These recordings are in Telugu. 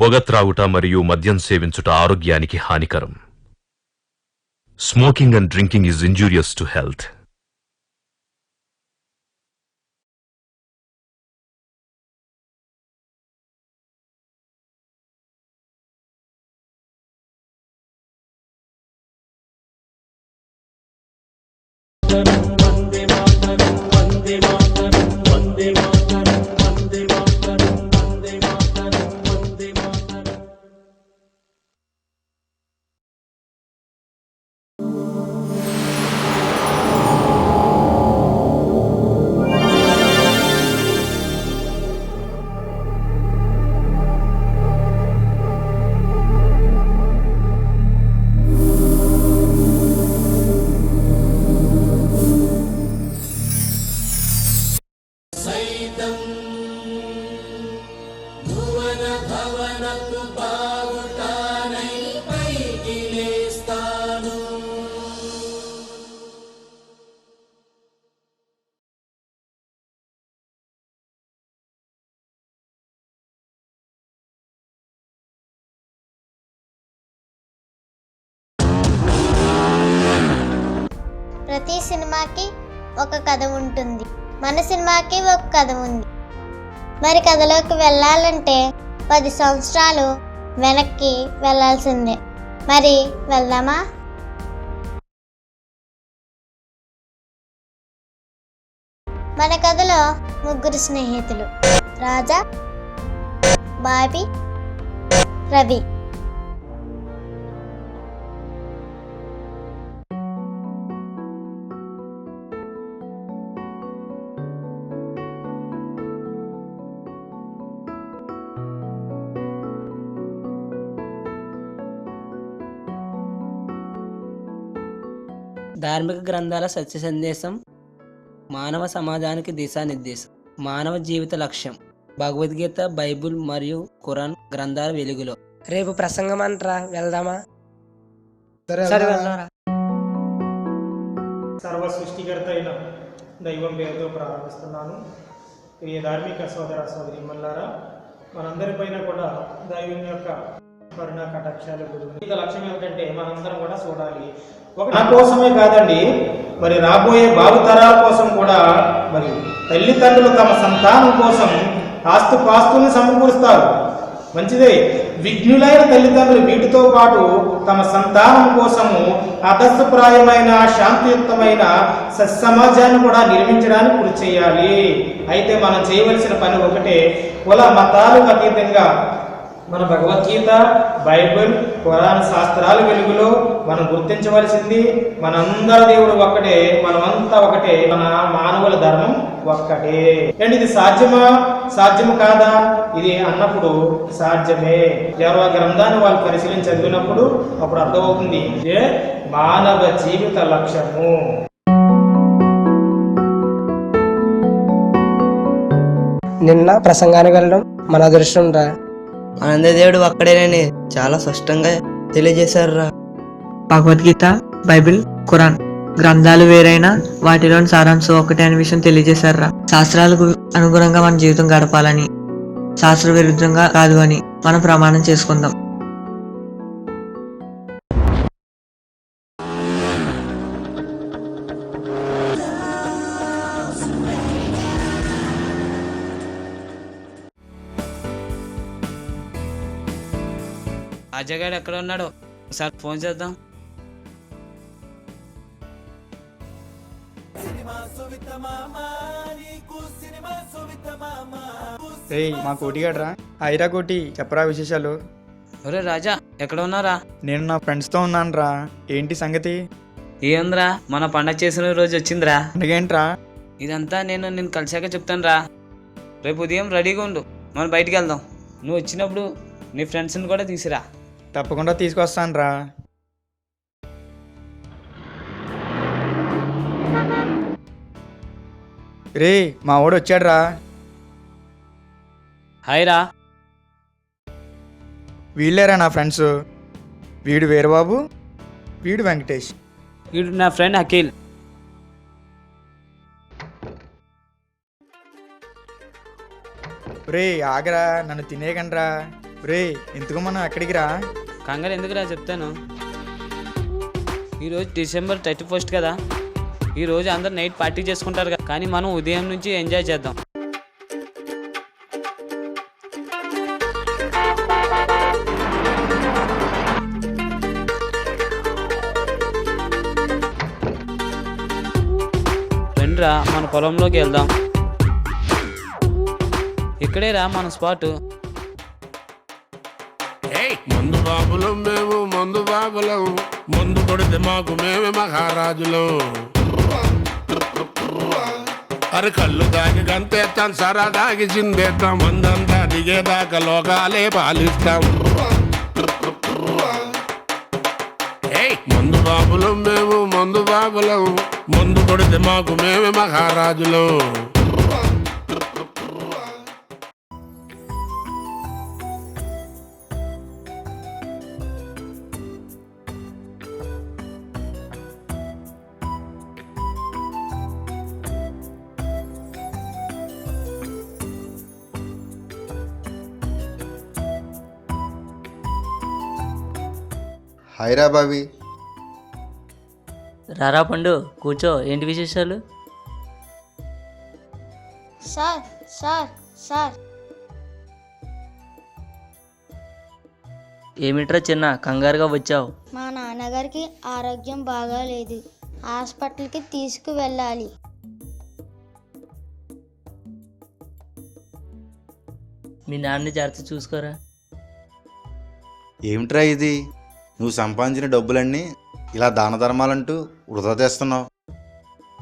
పొగ త్రాగుట మరియు మద్యం సేవించుట ఆరోగ్యానికి హానికరం. Smoking and drinking is injurious to health ప్రతి సినిమాకి ఒక కథ ఉంటుంది. మన సినిమాకి ఒక కథ ఉంది. మరి కథలోకి వెళ్ళాలంటే పది సంవత్సరాలు వెనక్కి వెళ్ళాల్సిందే. మరి వెళ్దామా? మన కథలో ముగ్గురు స్నేహితులు. రాజా బాబీ రవి. ధార్మిక గ్రంథాల సత్య సందేశం మానవ సమాజానికి దిశానిర్దేశం మానవ జీవిత లక్ష్యం భగవద్గీత బైబిల్ మరియు ఖురాన్ గ్రంథాల వెలుగులో. రేపు ప్రసంగం అంటరా వెళ్దామా? సరే? వెళ్దాంరా. సర్వ సృష్టికర్త అయిన దైవం పేరుతో ప్రారంభిస్తున్నాను ప్రియ ధార్మిక సోదర సోదరి మల్లారా మనందరిపైన కూడా దైవం యొక్క కరుణ కటాక్షాలు గురువు. లక్ష్యం ఏమిటంటే మనందరం కూడా చూడాలి. ఒక నా కోసమే కాదండి మరి రాబోయే భావితరాల కోసం కూడా మరి తల్లిదండ్రులు తమ సంతానం కోసం ఆస్తు పాస్తుల్ని సమకూరుస్తారు. మంచిదే. విఘ్నులైన తల్లిదండ్రులు వీటితో పాటు తమ సంతానం కోసము ఆదర్శప్రాయమైన శాంతియుక్తమైన సమాజాన్ని కూడా నిర్మించడానికి కృషి చేయాలి. అయితే మనం చేయవలసిన పని ఒకటే కుల మతాలకు అతీతంగా మన భగవద్గీత బైబిల్ పురాణ శాస్త్రాల వెలుగులో మనం గుర్తించవలసింది మనందరి దేవుడు ఒక్కటే మనమంతా ఒకటే మన మానవుల ధర్మం ఒక్కటే. అండ్ ఇది సాధ్యమా? సాధ్యము కాదా? ఇది అన్నప్పుడు సాధ్యమే. ఎవరో గ్రంథాన్ని వాళ్ళు పరిశీలించి చదివినప్పుడు అప్పుడు అర్థమవుతుంది ఇదే మానవ జీవిత లక్ష్యము. నిన్న ప్రసంగానికి వెళ్ళడం మన అదృష్టం రా. దేవుడు అక్కడేనని చాలా స్పష్టంగా తెలియజేశారురా. భగవద్గీత బైబిల్ ఖురాన్ గ్రంథాలు వేరైనా వాటిలోని సారాంశం ఒకటే అనే విషయం తెలియజేశారా శాస్త్రాలకు అనుగుణంగా మన జీవితం గడపాలని శాస్త్ర విరుద్ధంగా కాదు అని మనం ప్రమాణం చేసుకుందాం. ఎక్కడ ఉన్నాడు? ఒకసారి ఫోన్ చేద్దాం. ఏయ్ మా కోటిగాడ్రా ఐరా కోటి చెప్పరా విశేషాలు? ఒరే రాజా ఎక్కడ ఉన్నారా నేను నా ఫ్రెండ్స్తో ఉన్నాను రా ఏంటి సంగతి? ఏంద్రా మన పండగ చేసిన రోజు వచ్చిందిరా. అందుకేంట్రా ఇదంతా నేను నేను కలిసాక చెప్తాను రా రేపు ఉదయం రెడీగా ఉండు. మనం బయటికి వెళ్దాం. నువ్వు వచ్చినప్పుడు నీ ఫ్రెండ్స్ని కూడా తీసిరా. తప్పకుండా తీసుకొస్తాను రా రే మా వాడు వచ్చాడ్రా. హాయ్ రా వీళ్ళేరా నా ఫ్రెండ్స్. వీడు వీరబాబు వీడు వెంకటేష్. వీడు నా ఫ్రెండ్ అఖిల్. రే ఆగరా నన్ను తినేయకండ్రా. రే ఎందుకు మనం ఎక్కడికి రా? కంగారు ఎందుకురా చెప్తాను? ఈరోజు డిసెంబర్ థర్టీ ఫస్ట్ కదా? ఈరోజు అందరు నైట్ పార్టీ చేసుకుంటారు కదా? కానీ మనం ఉదయం నుంచి ఎంజాయ్ చేద్దాం. రండిరా మన పొలంలోకి వెళ్దాం. ఇక్కడేరా మన స్పాటు. మందు బాబులం మందు కొడితే మాకు మేమే మహారాజులం. అరే కళ్ళు దాగి గంతేస్తాం సరా దాగి చిందేస్తాం మందంతా దిగేదాకా లోకాలే పాలిస్తాం. మందు బాబులం మేము మందు బాబులం. మందు కొడితే మాకు మేమే మహారాజులం. హైరా బాబీ. రారా పండు కూర్చో. ఏంటి విశేషాలు? Sir sir sir. ఏమిట్రా చిన్న కంగారుగా వచ్చావు? మా నాన్నగారికి ఆరోగ్యం బాగాలేదు. హాస్పిటల్కి తీసుకువెళ్ళాలి. మీ నాన్నని జాగ్రత్త చూసుకోరా? ఏమిట్రా ఇది? నువ్వు సంపాదించిన డబ్బులన్నీ ఇలా దాన ధర్మాలంటూ వృధా తెస్తున్నావు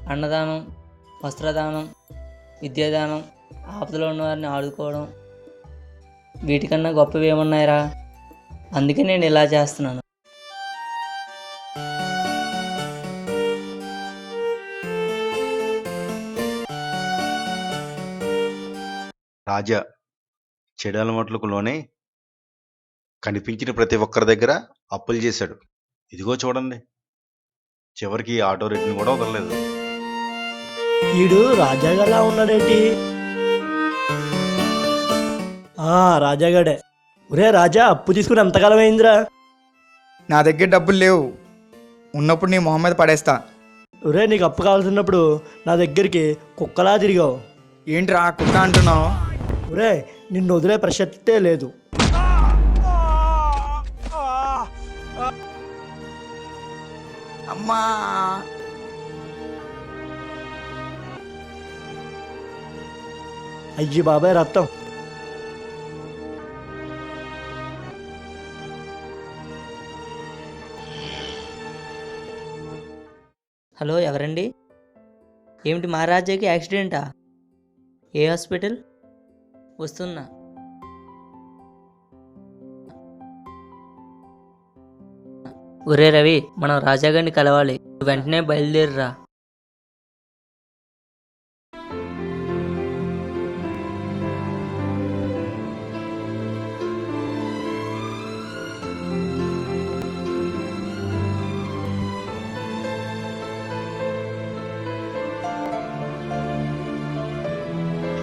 అన్నదానం వస్త్రదానం విద్యాదానం ఆపదలో ఉన్న వారిని ఆడుకోవడం వీటికన్నా గొప్పవి ఏమున్నాయిరా? అందుకే నేను ఇలా చేస్తున్నాను. రాజా చెడు అలవాట్లకు లోనే కనిపించిన ప్రతి ఒక్కరి దగ్గర అప్పులు చేశాడు. ఇదిగో చూడండి. చివరికి ఆటో రేట్ని కూడా వదలలేదు. ఈడు రాజాగలా ఉన్నాడేంటి? ఆ రాజాగాడే. ఒరే రాజా అప్పు తీసుకుని ఎంతకాలం అయిందిరా? నా దగ్గర డబ్బులు లేవు. ఉన్నప్పుడు నీ మొహం మీద పడేస్తా. ఒరే నీకు అప్పు కావాల్సినప్పుడు నా దగ్గరికి కుక్కలా తిరిగావు. ఏంట్రా కుక్క అంటున్నావు? ఒరే నిన్ను వదిలే ప్రసక్తే లేదు. అమ్మా. అయ్యి బాబాయ్ రక్తం. హలో ఎవరండి? ఏమిటి మహారాజాకి యాక్సిడెంటా? ఏ హాస్పిటల్? వస్తున్నా. ఒరే రవి మనం రాజాగారిని కలవాలి. వెంటనే బయలుదేరిరా.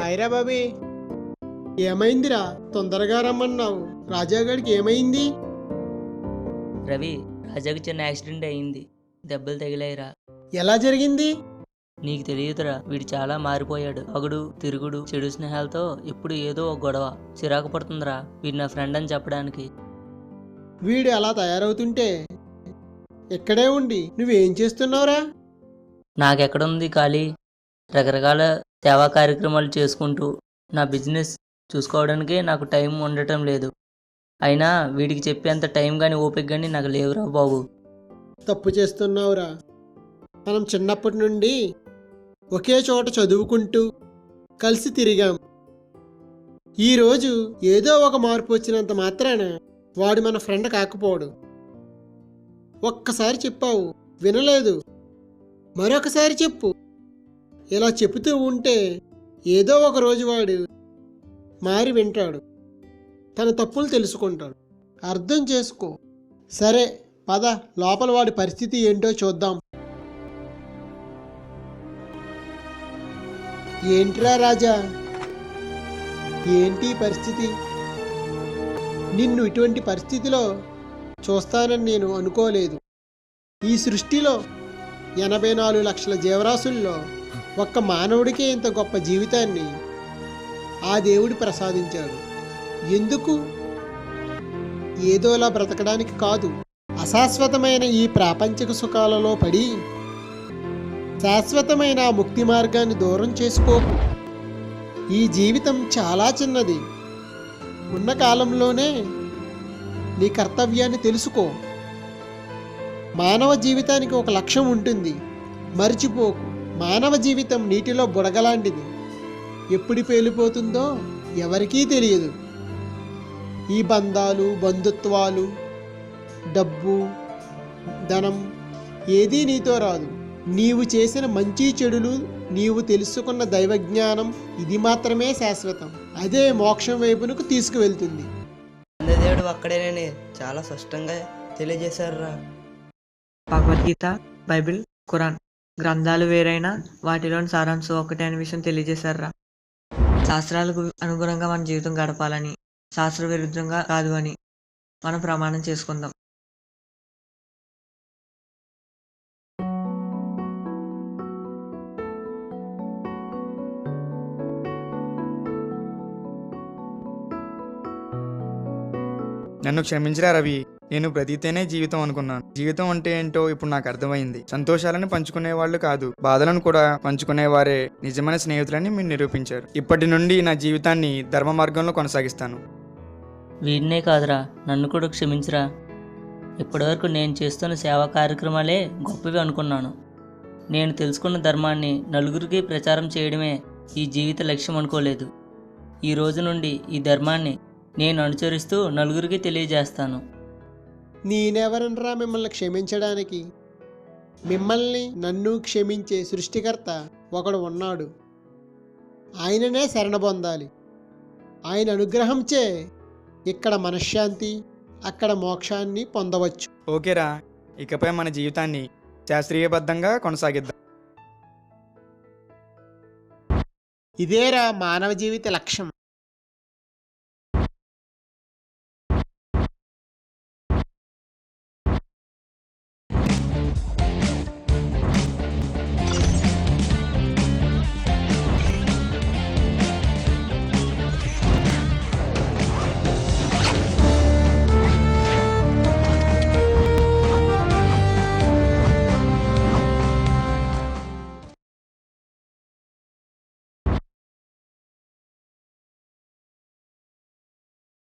హైరా బాబీ. ఏమైందిరా? తొందరగా రమ్మన్నావు. రాజాగాడికి ఏమైంది? రవి రాజాకి చిన్న యాక్సిడెంట్ అయింది. దెబ్బలు తగిలాయిరా. ఎలా జరిగింది? నీకు తెలియదురా వీడు చాలా మారిపోయాడు. పగుడు తిరుగుడు చెడు స్నేహాలతో ఇప్పుడు ఏదో ఒక గొడవ. చిరాకు పడుతుందిరా వీడు నా ఫ్రెండ్ అని చెప్పడానికి. వీడు అలా తయారవుతుంటే ఇక్కడే ఉండి? నువ్వేం చేస్తున్నావురా? నాకెక్కడుంది ఖాళీ? రకరకాల సేవా కార్యక్రమాలు చేసుకుంటూ నా బిజినెస్ చూసుకోవడానికే నాకు టైం ఉండటం లేదు. అయినా వీడికి చెప్పేంత టైం కానీ ఓపిక కానీ నాకు లేవురా బాబు. తప్పు చేస్తున్నావురా. మనం చిన్నప్పటి నుండి ఒకే చోట చదువుకుంటూ కలిసి తిరిగాం. ఈరోజు ఏదో ఒక మార్పు వచ్చినంత మాత్రాన వాడు మన ఫ్రెండ్ కాకపోడు ఒక్కసారి చెప్పావు వినలేదు. మరొకసారి చెప్పు. ఇలా చెబుతూ ఉంటే ఏదో ఒక రోజు వాడు మారి వింటాడు. తన తప్పులు తెలుసుకుంటాడు. అర్థం చేసుకో. సరే పద లోపల వాడి పరిస్థితి ఏంటో చూద్దాం. ఏంట్రా రాజా? ఏంటి పరిస్థితి? నిన్ను ఇటువంటి పరిస్థితిలో చూస్తానని నేను అనుకోలేదు. ఈ సృష్టిలో ఎనభై నాలుగు లక్షల జీవరాశుల్లో ఒక్క మానవుడికే ఇంత గొప్ప జీవితాన్ని ఆ దేవుడు ప్రసాదించాడు. ఎందుకు? ఏదోలా బ్రతకడానికి కాదు. అశాశ్వతమైన ఈ ప్రాపంచిక సుఖాలలో పడి శాశ్వతమైన ముక్తి మార్గాన్ని దూరం చేసుకోకు ఈ జీవితం చాలా చిన్నది. ఉన్న కాలంలోనే నీ కర్తవ్యాన్ని తెలుసుకో. మానవ జీవితానికి ఒక లక్ష్యం ఉంటుంది. మరిచిపోకు. మానవ జీవితం నీటిలో బుడగలాంటిది. ఎప్పుడు పేలిపోతుందో ఎవరికీ తెలియదు. ఈ బంధాలు బంధుత్వాలు డబ్బు ధనం ఏదీ నీతో రాదు. నీవు చేసిన మంచి చెడులు నీవు తెలుసుకున్న దైవజ్ఞానం ఇది మాత్రమే శాశ్వతం. అదే మోక్షం వైపునకు తీసుకువెళ్తుంది. దేవుడు ఒక్కడేనని చాలా స్పష్టంగా తెలియజేశారురా. భగవద్గీత బైబిల్ ఖురాన్ గ్రంథాలు వేరైనా వాటిలోని సారాంశం ఒకటే అనే విషయం తెలియజేశారురా. శాస్త్రాలకు అనుగుణంగా మన జీవితం గడపాలని శాస్త్ర విరుద్ధంగా కాదు అని మనం ప్రమాణం చేసుకుందాం. నన్ను క్షమించరా రవి. నేను బ్రతికితేనే జీవితం అనుకున్నాను. జీవితం అంటే ఏంటో ఇప్పుడు నాకు అర్థమైంది. సంతోషాలను పంచుకునే వాళ్ళు కాదు. బాధలను కూడా పంచుకునేవారే నిజమైన స్నేహితులని మీరు నిరూపించారు. ఇప్పటి నుండి నా జీవితాన్ని ధర్మ మార్గంలో కొనసాగిస్తాను. వీడినే కాదురా నన్ను కూడా క్షమించరా. ఇప్పటివరకు నేను చేస్తున్న సేవా కార్యక్రమాలే గొప్పవి అనుకున్నాను. నేను తెలుసుకున్న ధర్మాన్ని నలుగురికి ప్రచారం చేయడమే ఈ జీవిత లక్ష్యం అనుకోలేదు. ఈ రోజు నుండి ఈ ధర్మాన్ని నేను అనుసరిస్తూ నలుగురికి తెలియజేస్తాను. నేనెవరనరా మిమ్మల్ని క్షమించడానికి? మిమ్మల్ని నన్ను క్షమించే సృష్టికర్త ఒకడు ఉన్నాడు. ఆయననే శరణ పొందాలి. ఆయన అనుగ్రహంచే ఇక్కడ మనశ్శాంతి అక్కడ మోక్షాన్ని పొందవచ్చు. ఓకేరా. ఇకపై మన జీవితాన్ని శాస్త్రీయబద్ధంగా కొనసాగిద్దాం. ఇదేరా మానవ జీవిత లక్ష్యం.